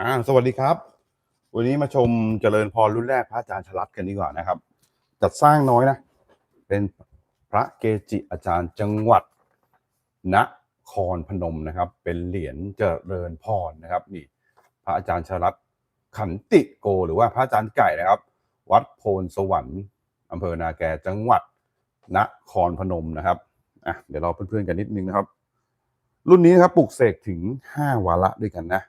อ่าสวัสดีครับ วันนี้มาชมเจริญพรรุ่นแรกพระอาจารย์ฉลัดกันดีกว่านะครับ จัดสร้างน้อยนะ เป็นพระเกจิอาจารย์จังหวัดนครพนมนะครับ เป็นเหรียญเจริญพรนะครับนี่พระอาจารย์ฉลัดขันติโก หรือว่าพระอาจารย์ไก่นะครับ วัดโพนสวรรค์อำเภอนาแกจังหวัดนครพนมนะครับอะเดี๋ยวเราเพื่อนๆกันนิดนึงนะครับ รุ่นนี้นะครับปลุกเสกถึงห้าวาระด้วยกันนะ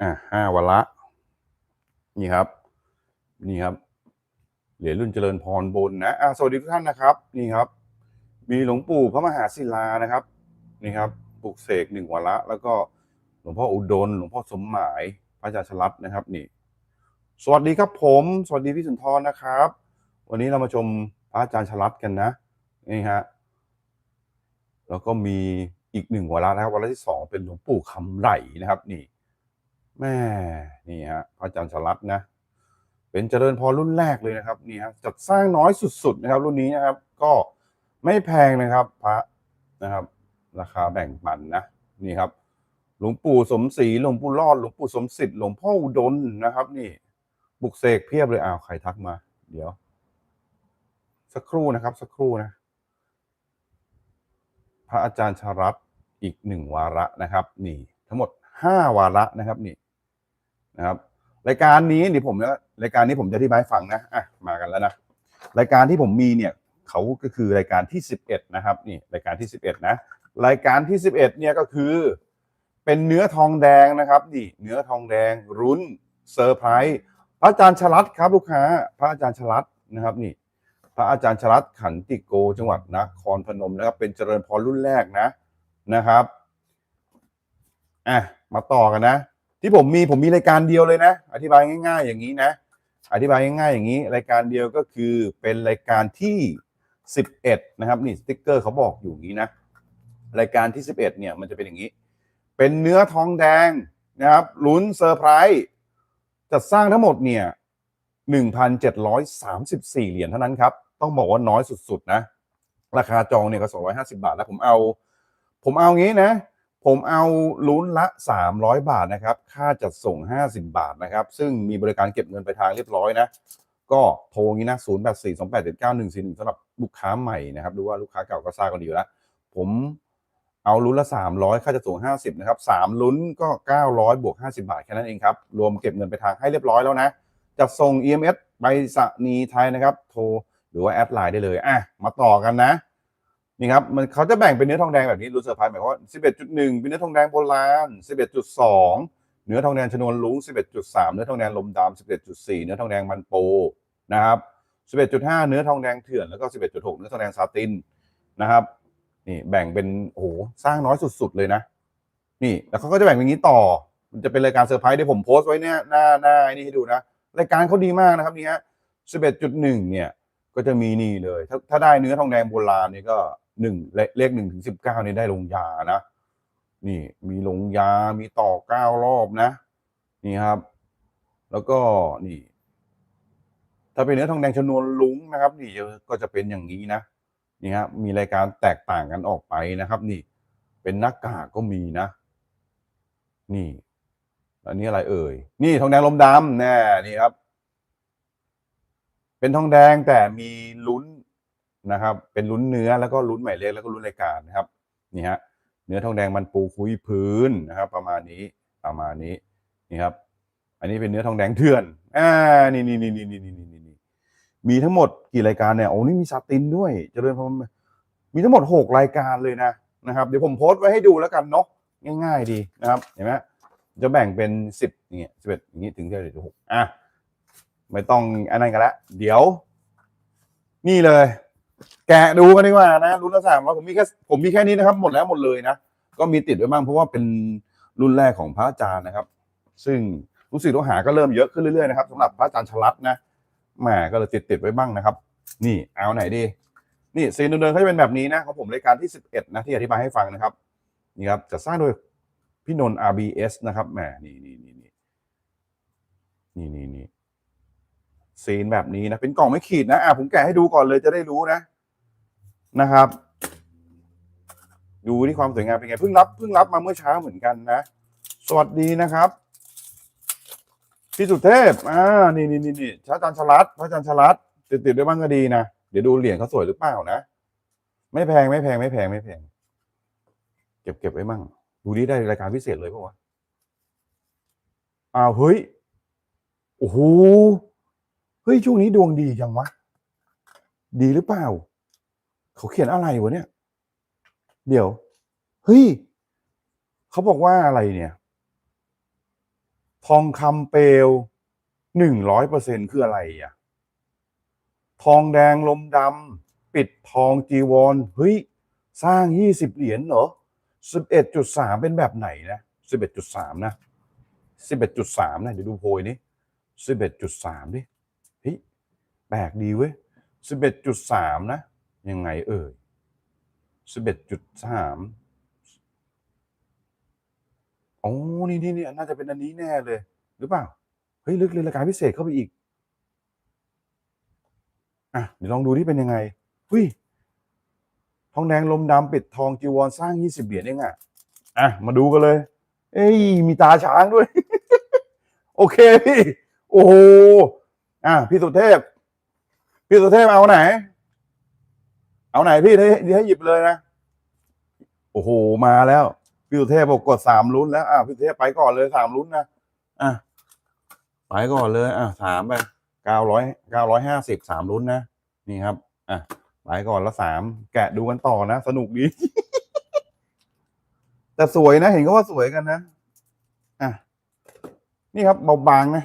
อ่าห้าวาระนี่ครับ นี่ครับ เหรียญรุ่นเจริญพรบนนะอ่าสวัสดีทุกท่านนะครับ นี่ครับ มีหลวงปู่พระมหาศิลานะครับ นี่ครับปลุกเสกหนึ่งวาระแล้วก็หลวงพ่ออุดมหลวงพ่อสมหมาย พระอาจารย์ชลัดนะครับ นี่ สวัสดีครับผม สวัสดีพี่สุนทรนะครับ วันนี้เรามาชมพระอาจารย์ชลัดกันนะ นี่ฮะ แล้วก็มีอีกหนึ่งวาระนะครับวาระที่สองเป็นหลวงปู่คำไหลนะครับ นี่ แม่นี่ฮะพระอาจารย์สลัดนะ เป็นเจริญพรรุ่นแรกเลยนะครับนี่ฮะจัดสร้างน้อยสุดๆนะครับ รุ่นนี้นะครับ ก็ไม่แพงนะครับพระนะครับ ราคาแบ่งปันนะนี่ครับ หลวงปู่สมศรีหลวงปู่รอดหลวงปู่สมศิษย์หลวงพ่ออุดมนะครับ นี่ บุกเสกเพียบเลยอ้าวใครทักมา เดี๋ยว สักครู่นะครับ สักครู่นะ พระอาจารย์ชรัตอีกหนึ่งวาระนะครับ นี่ ทั้งหมดห้าวาระนะครับ นี่ นะครับรายการนี้นี่ผมนะรายการนี้ผมจะอธิบายฟังนะอะมากันแล้วนะรายการที่ผมมีเนี่ยเขาก็คือรายการที่สิบเอ็ดนะครับนี่รายการที่สิบเอ็ดนะ รายการที่สิบเอ็ดเนี่ยก็คือ เป็นเนื้อทองแดงนะครับนี่เนื้อทองแดงรุ้นเซอร์ไพรส์พระอาจารย์ฉลัดครับลูกค้า พระอาจารย์ฉลัดนะครับนี่ พระอาจารย์ชลัดขันติโกจังหวัดนครพนมนะครับ เป็นเจริญพรรุ่นแรกนะนะครับอะมาต่อกันนะ ที่ผมมีผมมีรายการเดียวเลยนะ อธิบายง่าย ๆ อย่างนี้นะ อธิบายง่ายๆอย่างนี้ รายการเดียวก็คือเป็นรายการที่ 11 นะครับ นี่สติ๊กเกอร์เขาบอกอยู่อย่างนี้นะ รายการที่ 11 เนี่ยมันจะเป็นอย่างนี้ เป็นเนื้อทองแดงนะครับลุ้นเซอร์ไพรส์จัดสร้างทั้งหมดเนี่ย1,734 เหรียญเท่านั้นครับ ต้องบอกว่าน้อยสุดๆนะ ราคาจองเนี่ยก็ 250 บาทแล้วผมเอา ผมเอางี้นะ ผมเอาลุ้นละ 300 บาทนะครับ ค่าจัดส่ง 50 บาทนะครับ ซึ่งมีบริการเก็บเงินไปลายทางเรียบร้อยนะ ก็โทรงี้นะ0 8 4 2 8 7 9 1 4 1สำหรับลูกค้าใหม่นะครับหรือว่าลูกค้าเก่าก็ทราบกันดีอยู่แล้ว ผมเอาลุ้นละ 300 ค่าจัดส่ง 50 นะครับ 3 ลุ้นก็ 900 บวก 50 บาทแค่นั้นเองครับ รวมเก็บเงินไปลายทางให้เรียบร้อยแล้วนะจัดส่ง EMS ไปรษณีไทยนะครับ โทรหรือว่าแอดไลน์ได้เลยอะมาต่อกันนะ นี่ครับมันเขาจะแบ่งเป็นเนื้อทองแดงแบบนี้รู้เซอร์ไพรส์หมายความว่า 11.1 เป็นเนื้อทองแดงโบราณ 11.2 เนื้อทองแดงชนวนลุง11.3 เนื้อทองแดงลมดำ11.4 เนื้อทองแดงมันโปนะครับ 11.5 เนื้อทองแดงเถื่อนแล้วก็ 11.6 เนื้อทองแดงซาตินนะครับนี่แบ่งเป็นโอ้โหสร้างน้อยสุดๆเลยนะ นี่แล้วเขาก็จะแบ่งเป็นอย่างนี้ต่อ มันจะเป็นรายการเซอร์ไพรส์ที่ผมโพสต์ไว้เนี่ยหน้าหน้านี่ให้ดูนะรายการเขาดีมากนะครับนี่ฮะ11.1 เนี่ยก็จะมีนี่เลย ถ้าถ้าได้เนื้อทองแดงโบราณนี่ก็ หนึ่งเลขหนึ่งถึงสิบเก้านี่ได้ลงยานะ นี่มีลงยา มีต่อเก้ารอบนะ นี่ครับ แล้วก็นี่ ถ้าเป็นเนื้อทองแดงชนวนลุงนะครับ นี่ก็จะเป็นอย่างนี้นะ นี่ฮะมีรายการแตกต่างกันออกไปนะครับ นี่ เป็นหน้ากากก็มีนะ นี่อันนี้อะไรเอ่ย นี่ทองแดงลมดำแน่นี่ครับ เป็นทองแดงแต่มีลุ้น นะครับ เป็นลุ้นเนื้อแล้วก็ลุ้นหมายเลขแล้วก็ลุ้นรายการนะครับนี่ฮะเนื้อทองแดงมันปูคุยพื้นนะครับ ประมาณนี้ประมาณนี้นี่ครับ อันนี้เป็นเนื้อทองแดงเถื่อนอ่านี่นี่นี่นี่นี่นี่นี่นี่มีทั้งหมดกี่รายการเนี่ยโอ้นี่มีซาตินด้วยเจริญพรมีทั้งหมดหกรายการเลยนะนะครับเดี๋ยวผมโพสต์ไว้ให้ดูแล้วกันเนาะง่าย ๆ ดีนะครับเห็นไหมจะแบ่งเป็นสิบอย่างเงี้ยสิบเอ็ดอย่างงี้ถึงจะถึงหกอะไม่ต้องอันนั้นกันละเดี๋ยว นี่เลย แกะดูกันดีกว่านะรุ่นละสามว่าผมมีแค่ผมมีแค่นี้นะครับ หมดแล้วหมดเลยนะ ก็มีติดไว้บ้างเพราะว่าเป็นรุ่นแรกของพระอาจารย์นะครับ ซึ่งรู้สึกลูกหาก็เริ่มเยอะขึ้นเรื่อยๆนะครับสำหรับพระอาจารย์ชลัดนะแหมก็เลยติดติดไว้บ้างนะครับ นี่เอาไหนดี นี่ซีนเดินๆเขาจะเป็นแบบนี้นะของผมรายการที่สิบเอ็ดนะที่อธิบายให้ฟังนะครับนี่ครับจะสร้างโดยพี่นนท์ RBS นะครับแหมนี่นี่นี่นี่นี่นี่นี่ ซีนแบบนี้นะเป็นกล่องไม่ขีดนะอะผมแกะให้ดูก่อนเลยจะได้รู้นะนะครับ ดูที่ความสวยงามเป็นไงเพิ่งรับเพิ่งรับมาเมื่อเช้าเหมือนกันนะ สวัสดีนะครับพี่สุเทพอ่านี่นี่นี่นี่พระอาจารย์ฉลัดพระอาจารย์ฉลัดติดติดด้วยบ้างก็ดีนะเดี๋ยวดูเหรียญเขาสวยหรือเปล่านะไม่แพงไม่แพงไม่แพงไม่แพง เก็บเก็บไว้มั่ง ดูนี่ได้รายการพิเศษเลยปะวะอ้าวเฮ้ยโอ้โห เฮ้ยช่วงนี้ดวงดีจังวะ ดีหรือเปล่า เขาเขียนอะไรวะเนี่ย เดี๋ยว เฮ้ย เขาบอกว่าอะไรเนี่ย ทองคำเปลวหนึ่งร้อยเปอร์เซ็นคืออะไรอะ ทองแดงลมดำปิดทองจีวร เฮ้ย สร้างยี่สิบเหรียญเหรอสิบเอ็ดจุดสามเป็นแบบไหนนะสิบเอ็ดจุดสามนะสิบเอ็ดจุดสามนะเดี๋ยวดูโพยนี้สิบเอ็ดจุดสามดิ แปลกดีเว้ยสิบเอ็ดจุดสามนะ ยังไงเอ่ยสิบเอ็ดจุดสามโอ้นี่นี่นี่น่าจะเป็นอันนี้แน่เลย หรือเปล่า เฮ้ย ลึกเลยรายการพิเศษเข้าไปอีก อะ เดี๋ยวลองดูที่เป็นยังไงเฮ้ยทองแดงลมดำปิดทองจีวรสร้างยี่สิบเหรียญเองอะ อะ มาดูกันเลย เอ้ย มีตาช้างด้วย โอเคพี่ โอ้โห อะ พี่สุเทพ พี่สุเทพเอาไหน เอาไหนพี่ให้ให้หยิบเลยนะ โอ้โหมาแล้ว พี่สุเทพบอกกดสามลุ้นแล้วอะพี่สุเทพไปก่อนเลยสามลุ้นนะอะไปก่อนเลย อะสามไปเก้าร้อยเก้าร้อยห้าสิบสามลุ้นนะนี่ครับ อะไปก่อนละสามแกะดูกันต่อนะ สนุกดี แต่สวยนะเห็นก็ว่าสวยกันนะอะนี่ครับเบาบางนะ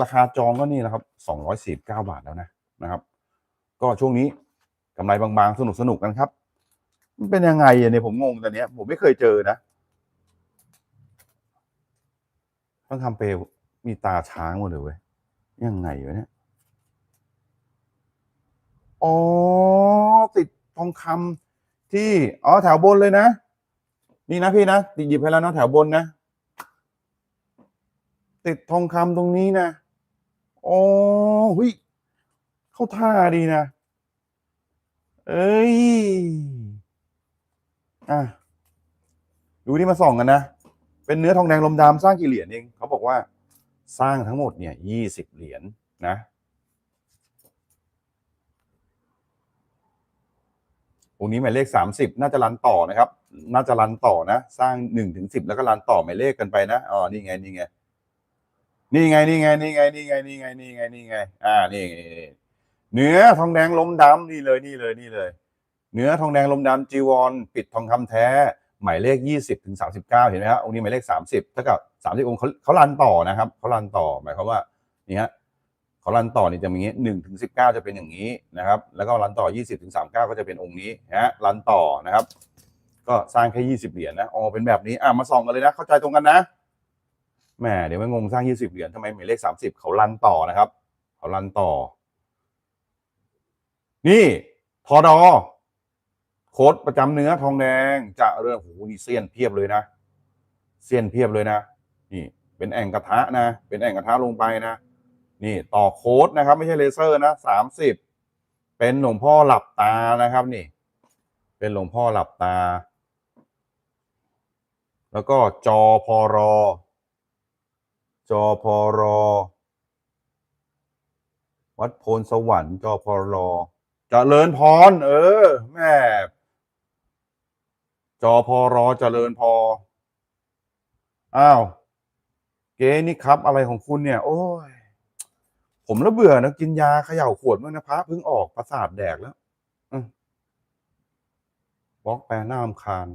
ราคาจองก็นี่นะครับสองร้อยสิบเก้าบาทแล้วนะนะครับ ก็ช่วงนี้กำไรบางๆ สนุกสนุกกันครับ มันเป็นยังไงอะเนี่ยผมงงตอนนี้ยผมไม่เคยเจอนะ ต้องทำเปลมีตาช้างหมดเลยเว้ยยังไงวะเนี่ยอ๋อติดทองคำที่ อ๋อ แถวบนเลยนะ นี่นะพี่นะติดหยิบให้แล้วนะแถวบนนะ ติดทองคำตรงนี้นะ อ๋อหุย เข้าท่าดีนะ เอ้ย อะ ดูที่มาส่องกันนะ เป็นเนื้อทองแดงลมดำสร้างกี่เหรียญเอง เขาบอกว่าสร้างทั้งหมดเนี่ยยี่สิบเหรียญนะองค์นี้หมายเลขสามสิบน่าจะรันต่อนะครับ น่าจะรันต่อนะ สร้างหนึ่งถึงสิบแล้วก็รันต่อหมายเลขกันไปนะ อ๋อ นี่ไง นี่ไง นี่ไง นี่ไง นี่ไง นี่ไง นี่ไง นี่ไง นี่ไง อ่า นี่ไงนี่ เนื้อทองแดงลมดำนี่เลยนี่เลยนี่เลย เนื้อทองแดงลมดำจีวร ปิดทองคำแท้ หมายเลขยี่สิบถึงสามสิบเก้าเห็นไหมฮะองค์นี้หมายเลขสามสิบเท่ากับสามสิบองค์เขาเขารันต่อนะครับเขารันต่อหมายความว่านี่ฮะเขารันต่อนี่จะมีอย่างนี้หนึ่งถึงสิบเก้าจะเป็นอย่างนี้นะครับ แล้วก็รันต่อยี่สิบถึงสามเก้าก็จะเป็นองค์นี้ฮะรันต่อนะครับ ก็สร้างแค่ยี่สิบเหรียญนะอ๋อเป็นแบบนี้อะมาส่องกันเลยนะ เข้าใจตรงกันนะแหมเดี๋ยวไม่งงสร้างยี่สิบเหรียญทำไมหมายเลขสามสิบเขารันต่อนะครับ เขารันต่อ นี่ทอดอโค้ดประจำเนื้อทองแดง จะเรื่องโอ้โหนี่เซียนเพียบเลยนะเซียนเพียบเลยนะ นี่เป็นแอ่งกระทะนะ เป็นแอ่งกระทะลงไปนะ นี่ต่อโค้ดนะครับ ไม่ใช่เลเซอร์นะสามสิบเป็นหลวงพ่อหลับตานะครับนี่ เป็นหลวงพ่อหลับตา แล้วก็จอพอรอ จอพอรอ วัดโพนสวรรค์จอพอรอ เจริญพร เออ แม่จอพอรอเจริญพอ อ้าว เก๊นี่ครับ อะไรของคุณเนี่ย โอ้ย ผมแล้วเบื่อนะ กินยาเขย่าขวดเมั้งนะพระเพิ่งออกประสาทแดกแล้วบล็อกแปลน้าลำคาญ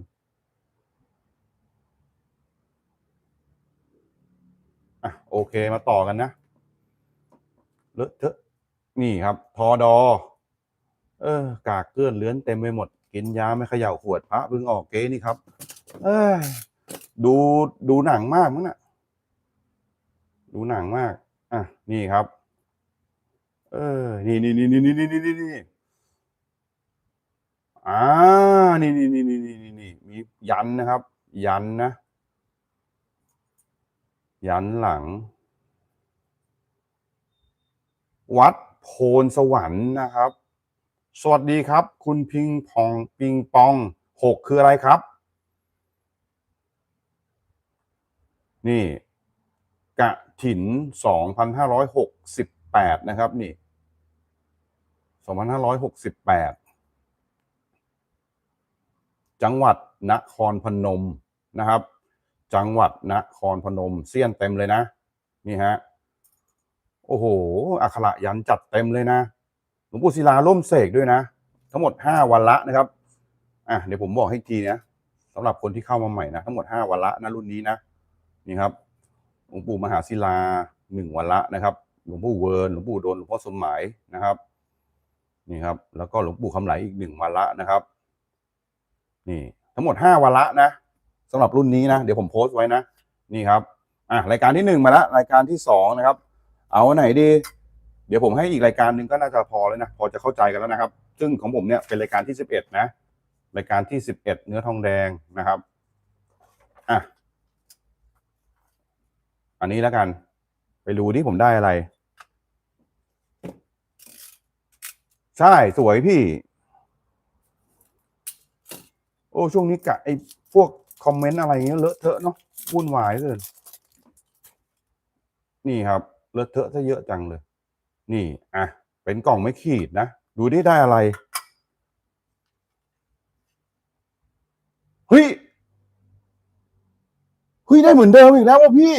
อะ โอเคมาต่อกันนะเลอะเทอะนี่ครับทอดอ เออ กากเกลื่อนเลื้อนเต็มไปหมด กินยาไม่เขย่าขวดพระเพิ่งออกเก๊นี่ครับ เอ้ยดูดูหนังมากมั้งน่ะ ดูหนังมาก อะ นี่ครับ เออ นี่นี่นี่นี่นี่นี่นี่นี่อ่า นี่นี่นี่นี่นี่นี่นี่มียันนะครับ ยันนะ ยันหลัง วัดโพนสวรรค์นะครับ สวัสดีครับ คุณพิงพองปิงปองหกคืออะไรครับ นี่กะถินสองพันห้าร้อยหกสิบแปดนะครับ นี่สองพันห้าร้อยหกสิบแปดจังหวัดนครพนมนะครับ จังหวัดนครพนมเสี้ยนเต็มเลยนะ นี่ฮะ โอ้โหอักขระยันจัดเต็มเลยนะ หลวงปู่ศิลาร่มเสกด้วยนะ ทั้งหมดห้าวันละนะครับอะเดี๋ยวผมบอกให้ทีนะสำหรับคนที่เข้ามาใหม่นะทั้งหมดห้าวันละนะรุ่นนี้นะนี่ครับหลวงปู่มหาศิลาหนึ่งวันละนะครับ หลวงปู่เวิร์นหลวงปู่โดนหลวงพ่อสมหมายนะครับนี่ครับ แล้วก็หลวงปู่คำไหลอีกหนึ่งวันละนะครับ นี่ ทั้งหมดห้าวันละนะสำหรับรุ่นนี้นะเดี๋ยวผมโพสต์ไว้นะนี่ครับอะรายการที่หนึ่งมาละรายการที่สองนะครับ เอาไหนดี เดี๋ยวผมให้อีกรายการหนึ่งก็น่าจะพอแล้วนะ พอจะเข้าใจกันแล้วนะครับ ซึ่งของผมเนี่ยเป็นรายการที่สิบเอ็ดนะ รายการที่สิบเอ็ดเนื้อทองแดงนะครับอะอันนี้แล้วกัน ไปดูที่ผมได้อะไร ใช่สวยพี่ โอ้ช่วงนี้กะไอ้พวกคอมเมนต์อะไรเงี้ยเลอะเทอะเนาะวุ่นวายเลยนี่ครับเลอะเทอะซะเยอะจังเลย นี่อะเป็นกล่องไม่ขีดนะ ดูได้ได้อะไร เฮ้ย เฮ้ย ได้เหมือนเดิมอีกแล้วว่ะพี่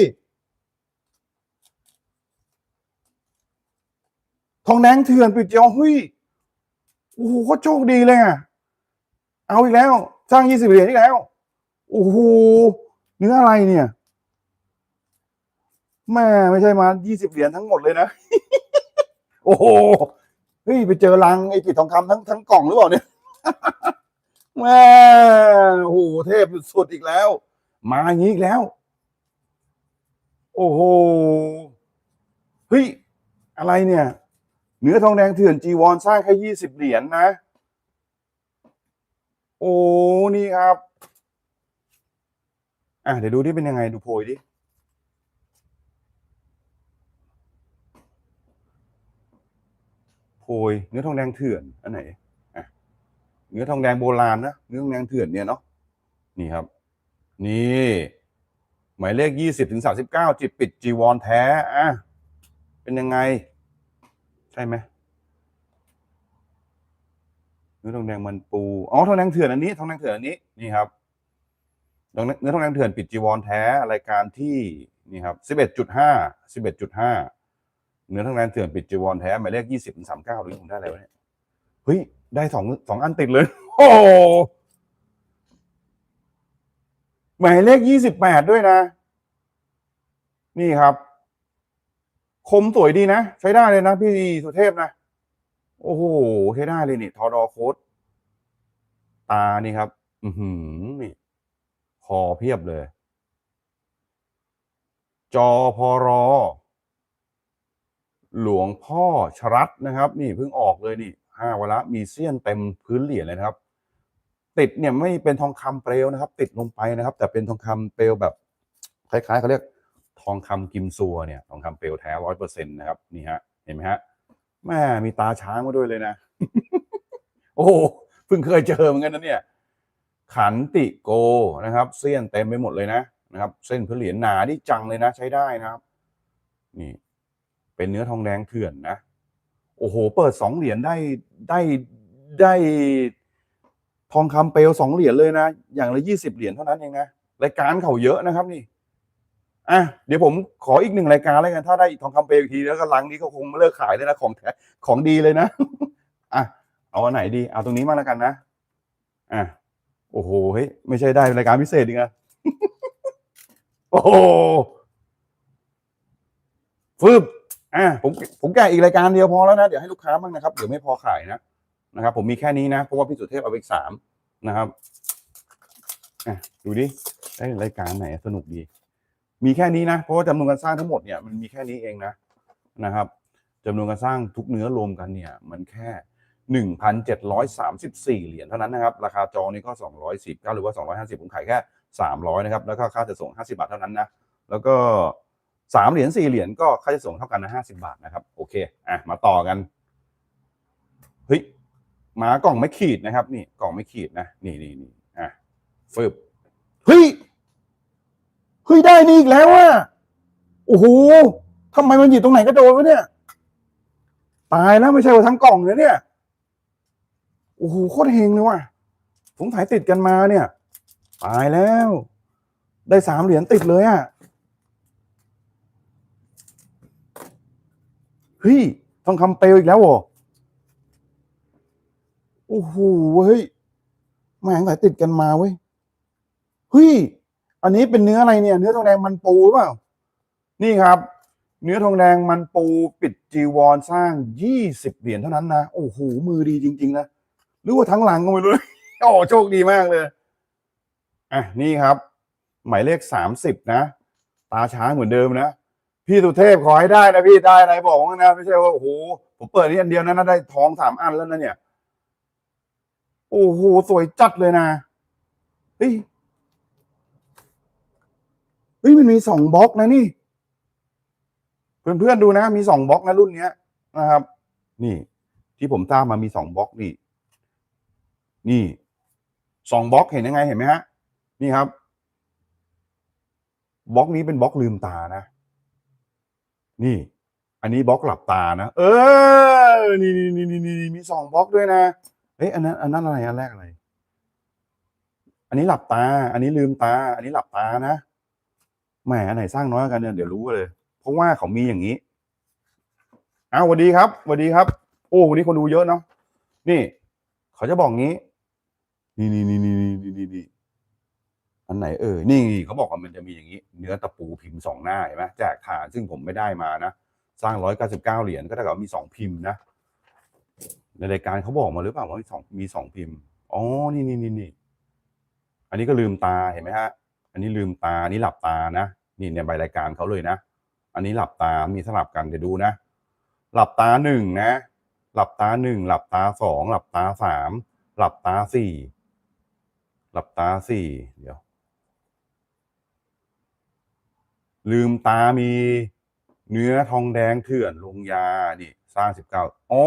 ทองแดงเถื่อนปิดจอเฮ้ย โอ้โหโคตรโชคดีเลยอะ เอาอีกแล้ว สร้างยี่สิบเหรียญอีกแล้ว โอ้โห เนื้ออะไรเนี่ย แม่ไม่ใช่มายี่สิบเหรียญทั้งหมดเลยนะ โอ้โหเฮ้ยไปเจอรังไอ้ปิดทองคำทั้งทั้งกล่องหรือเปล่าเนี่ยแม่โอ้โหเทพสุดๆอีกแล้ว มาอย่างนี้อีกแล้ว โอ้โหเฮ้ยอะไรเนี่ย เนื้อทองแดงเถื่อนจีวอนสร้างแค่ยี่สิบเหรียญนะโอ้นี่ครับ อะเดี๋ยวดูที่เป็นยังไงดูโพยดิ โพ ยเนื้อทองแดงเถื่อนอันไหนอะเนื้อทองแดงโบราณนะเนื้อทองแดงเถื่อนเนี่ยเนาะนี่ครับ นี่หมายเลขยี่สิบถึงสาสิบเก้าจิตปิดจีวรแท้อะเป็นยังไง ใช่ไหมเนื้อทองแดงมันปูอ๋อทองแดงเถื่อนอันนี้ทองแดงเถื่อนอันนี้นี่ครับเนื้อทองแดงเถื่อนปิดจีวรแท้รายการที่นี่ครับสิบเอ็ดจุดห้าสิบเอ็ดจุดห้า เนื้อทองแดงเถื่อนปิดจีวรแท้หมายเลขยี่สิบสามเก้าหรือผมได้อะไรวะเนี่ยเฮ้ย ได้สองสองอันติดเลย โอ้หหมายเลขยี่สิบแปดด้วยนะ นี่ครับ คมสวยดีนะ ใช้ได้เลยนะพี่สุเทพนะ โอ้โห ใช้ได้เลยนี่ทอดอโค้ดตานี่ครับ อือหือนี่คอเพียบเลย จอพอรอ หลวงพ่อชรัตนะครับ นี่เพิ่งออกเลยนี่ห้าวละมีเสี้ยนเต็มพื้นเหรียญเลยนะครับ ติดเนี่ยไม่เป็นทองคำเปลวนะครับ ติดลงไปนะครับ แต่เป็นทองคำเปลวแบบคล้ายๆเขาเรียกทองคำกิมซัวเนี่ยทองคำเปลวแท้ร้อยเปอร์เซ็นต์นะครับนี่ฮะเห็นไหมฮะแม่มีตาช้างมาด้วยเลยนะ โอ้เพิ่งเคยเจอเหมือนกันนะเนี่ยขันติโกนะครับ เส้นเต็มไปหมดเลยนะนะครับ เส้นพื้นเหรียญหนาที่จังเลยนะ ใช้ได้นะครับ นี่ เป็นเนื้อทองแดงเถื่อนนะ โอ้โห เปิดสองเหรียญได้ได้ได้ทองคำเปลวสองเหรียญเลยนะ อย่างละยี่สิบเหรียญเท่านั้นเองนะ รายการเขาเยอะนะครับนี่ อะ เดี๋ยวผมขออีกหนึ่งรายการแล้วกัน ถ้าได้ทองคำเปลวอีกทีแล้วก็ลังนี้ก็คงเลิกขายเลยนะของแท้ของดีเลยนะ อะ เอาอันไหนดี เอาตรงนี้มาแล้วกันนะ อะ โอ้โห เฮ้ย ไม่ใช่ได้รายการพิเศษอีกอะโอ้โหฟืบ อะผมผมแกะอีกรายการเดียวพอแล้วนะ เดี๋ยวให้ลูกค้าบ้างนะครับเดี๋ยวไม่พอขายนะนะครับ ผมมีแค่นี้นะเพราะว่าพี่สุเทพเอาไปอีกสามนะครับอะดูดิได้รายการไหนสนุกดี มีแค่นี้นะเพราะว่าจำนวนการสร้างทั้งหมดเนี่ยมันมีแค่นี้เองนะนะครับจำนวนการสร้างทุกเนื้อรวมกันเนี่ย มันแค่หนึ่งพันเจ็ดร้อยสามสิบสี่เหรียญเท่านั้นนะครับ ราคาจองนี่ก็สองร้อยสิบหรือว่าสองร้อยห้าสิบผมขายแค่สามร้อยนะครับ แล้วก็ค่าจะส่งห้าสิบาทเท่านั้นนะ แล้วก็ สามเหรียญสี่เหรียญก็ค่าจะส่งเท่ากันนะห้าสิบาทนะครับ โอเคอะมาต่อกันเฮ้ยหมากล่องไม่ขีดนะครับ นี่กล่องไม่ขีดนะนี่นี่นี่อะฟึบเฮ้ยเฮ้ยได้นี่อีกแล้วอะโอ้โหทำไมมันหยิบตรงไหนก็โดนวะเนี่ยตายแล้วไม่ใช่ว่าทั้งกล่องเลยเนี่ยโอ้โหโคตรเฮงเลยว่ะสงสัยติดกันมาเนี่ย ตายแล้ว ได้สามเหรียญติดเลยอะเฮ้ยทองคำเปลวอีกแล้วเหรอโอ้โหเฮ้ยแม่งสายติดกันมาเว้ยเฮ้ยอันนี้เป็นเนื้ออะไรเนี่ย เนื้อทองแดงมันปูหรือเปล่า นี่ครับ เนื้อทองแดงมันปูปิดจีวรสร้างยี่สิบเหรียญเท่านั้นนะโอ้โหมือดีจริง ๆ นะหรือว่าทั้งหลังก็ไม่รู้โอ้โชคดีมากเลยอะนี่ครับ หมายเลขสามสิบนะ ตาช้างเหมือนเดิมนะ พี่สุเทพขอให้ได้นะพี่ได้อะไรบอกว่านะไม่ใช่ว่าโอ้โหผมเปิดนี่อันเดียวนะนะได้ทองสามอันแล้วนะเนี่ย โอ้โหสวยจัดเลยนะเฮ้ยเฮ้ยมันมีสองบล็อกนะนี่ เพื่อนๆดูนะ มีสองบล็อกนะรุ่นเนี้ยนะครับ นี่ ที่ผมทราบมามีสองบล็อกนี่ นี่สองบล็อกเห็นยังไงเห็นไหมฮะ นี่ครับบล็อกนี้เป็นบล็อกลืมตานะ นี่ อันนี้บล็อกหลับตานะ เออ นี่นี่นี่นี่นี่มีสองบล็อกด้วยนะเอ๊ะอันนั้นอันนั้นอะไรอันแรกอะไร อันนี้หลับตา อันนี้ลืมตา อันนี้หลับตานะแหมอันไหนสร้างน้อยกันเนี่ยเดี๋ยวรู้เลย เพราะว่าเขามีอย่างนี้อ้าวสวัสดีครับสวัสดีครับ โอ้วันนี้คนดูเยอะเนาะนี่ เขาจะบอกงี้ นี่นี่นี่นี่นี่นี่นี่ อันไหนเออนี่เขาบอกว่ามันจะมีอย่างนี้ เนื้อตะปูพิมพ์สองหน้าเห็นไหมแจกฐานซึ่งผมไม่ได้มานะ สร้างร้อยเก้าสิบเก้าเหรียญก็เท่ากับมีสองพิมพ์นะ ในรายการเขาบอกมาหรือเปล่าว่ามีสองมีสองพิมพ์อ๋อนี่นี่นี่นี่อันนี้ก็ลืมตาเห็นไหมฮะ อันนี้ลืมตาอันนี้หลับตานะนี่ในใบรายการเขาเลยนะ อันนี้หลับตามีสลับกันเดี๋ยวดูนะ หลับตาหนึ่งนะ หลับตาหนึ่งหลับตาสองหลับตาสามหลับตาสี่หลับตาสี่เดี๋ยว ลืมตามีเนื้อทองแดงเถื่อนลงยานี่สร้างสิบเก้าอ๋อ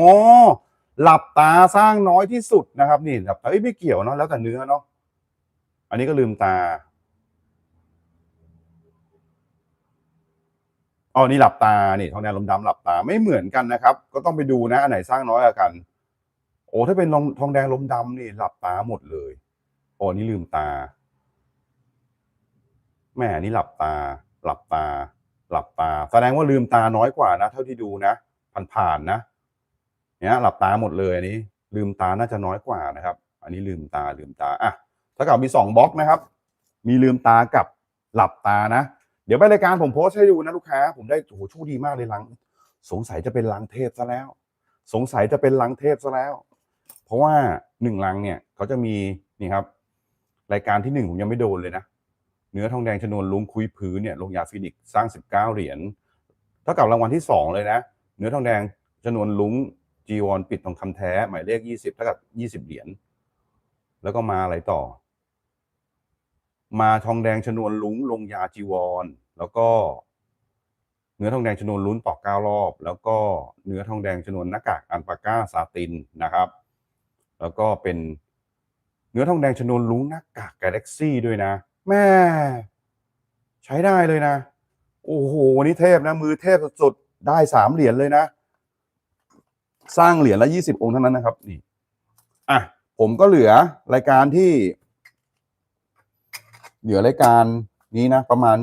หลับตาสร้างน้อยที่สุดนะครับ นี่หลับตาเอ้ยไม่เกี่ยวเนาะแล้วแต่เนื้อเนาะอันนี้ก็ลืมตาอ๋อนี่หลับตานี่ทองแดงลมดำหลับตาไม่เหมือนกันนะครับ ก็ต้องไปดูนะอันไหนสร้างน้อยกว่ากัน โอ้ถ้าเป็นทองแดงลมดำนี่ หลับตาหมดเลยโอ้นี่ลืมตาแม่นี่หลับตา หลับตา หลับตา แสดงว่าลืมตาน้อยกว่านะ เท่าที่ดูนะผ่านๆนะเนี่ยหลับตาหมดเลยอันนี้ ลืมตาน่าจะน้อยกว่านะครับ อันนี้ลืมตาลืมตาอะถ้ากับมีสองบล็อกนะครับ มีลืมตากับหลับตานะ เดี๋ยวไปรายการผมโพสให้ดูนะลูกค้า ผมได้โอ้โหโชคดีมากเลยลัง สงสัยจะเป็นลังเทพซะแล้ว สงสัยจะเป็นลังเทพซะแล้ว เพราะว่าหนึ่งลังเนี่ยเขาจะมีนี่ครับ รายการที่หนึ่งผมยังไม่โดนเลยนะ เนื้อทองแดงชนวนลุงคุยพื้นเนี่ยลงยาฟินิกสร้างสิบเก้าเหรียญเท่ากับรางวัลที่สองเลยนะ เนื้อทองแดงชนวนลุงจีวรปิดทองคำแท้ หมายเลขยี่สิบเท่ากับยี่สิบเหรียญแล้วก็มาอะไรต่อ มาทองแดงชนวนลุงลงยาจีวรแล้วก็เนื้อทองแดงชนวนลุ้นปอกเก้ารอบ แล้วก็เนื้อทองแดงชนวนหน้ากากอันปาก้าซาตินนะครับ แล้วก็เป็นเนื้อทองแดงชนวนลุงหน้ากากกาแล็กซี่ด้วยนะ แม่ใช้ได้เลยนะ โอ้โหวันนี้เทพนะ มือเทพสุดๆได้สามเหรียญเลยนะ สร้างเหรียญละยี่สิบองค์เท่านั้นนะครับ นี่อะผมก็เหลือรายการที่ เหลือรายการนี้นะ ประมาณ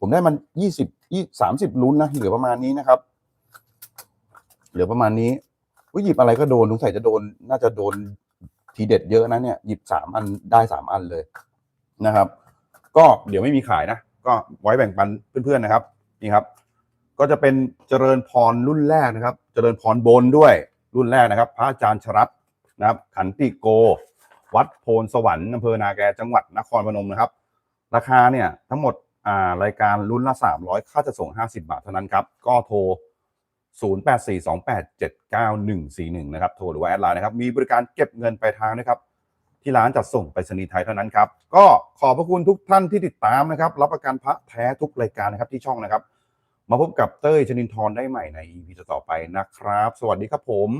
ผมได้มันยี่สิบยี่สามสิบลุ้นนะเหลือประมาณนี้นะครับ เหลือประมาณนี้อุ๊ยหยิบอะไรก็โดนสงสัยจะโดน น่าจะโดนทีเด็ดเยอะนะเนี่ย หยิบสามอันได้สามอันเลยนะครับ ก็เดี๋ยวไม่มีขายนะ ก็ไว้แบ่งปันเพื่อนๆนะครับนี่ครับ ก็จะเป็นเจริญพรรุ่นแรกนะครับ เจริญพรบนด้วยรุ่นแรกนะครับ พระอาจารย์ชรัตนะครับ ขันติโก วัดโพนสวรรค์อำเภอนาแกจังหวัดนครพนมนะครับ ราคาเนี่ยทั้งหมดอ่ารายการรุ่นละ 300 ค่าจะส่ง 50 บาทเท่านั้นครับ ก็โทร 0842879141 นะครับ โทรหรือว่าแอดไลน์นะครับ มีบริการเก็บเงินปลายทางนะครับ ที่ร้านจัดส่งไปรษณีย์ไทยเท่านั้นครับ ก็ขอบพระคุณทุกท่านที่ติดตามนะครับ รับประกันพระแท้ทุกรายการนะครับที่ช่องนะครับ มาพบกับเต้ยชนินทร์ได้ใหม่ใน EP ต่อไปนะครับ สวัสดีครับผม